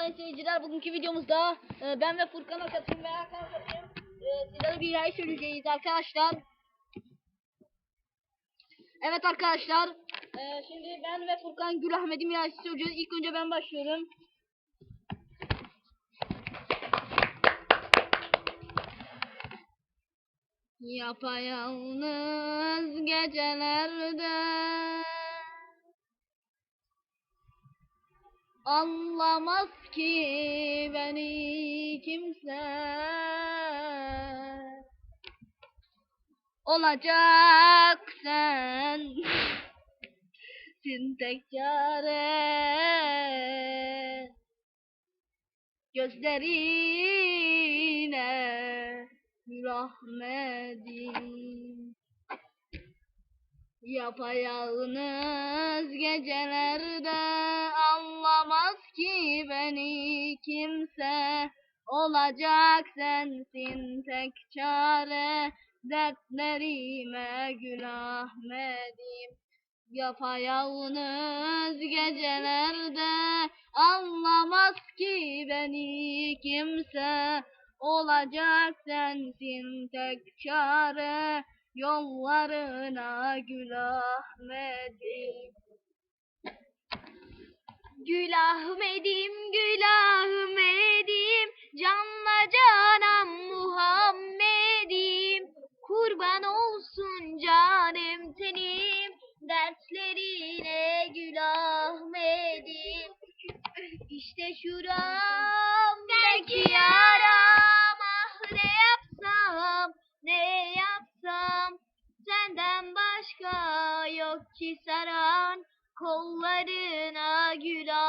sayın seyirciler. Bugünkü videomuzda e, ben ve Furkan Akat'ın ve Hakan Akat'ın e, sizlere bir hikaye söyleyeceğiz arkadaşlar. Evet arkadaşlar. e, şimdi ben ve Furkan Gül Ahmet'in hikayesi söyleyeceğiz. İlk önce ben başlıyorum. Yapayalnız gecelerde Anlamaz ki beni kimse. Olacak sen Sin tek çare Gözlerine rahmedim Yapayalnız gecelerde ki beni kimse Olacak sensin tek çare. Dertlerime gül Ahmet'im Yapayalnız gecelerde. Anlamaz ki beni kimse Olacak sensin tek çare. Yollarına gül Ahmet'im Gül Ahmet'im, Gül Ahmet'im, canla canam Muhammed'im. Kurban olsun canım tenim, dertlerine Gül Ahmet'im. İşte şuramdaki yaram, ah ne yapsam, ne yapsam. Senden başka yok ki saran, kollarına Gül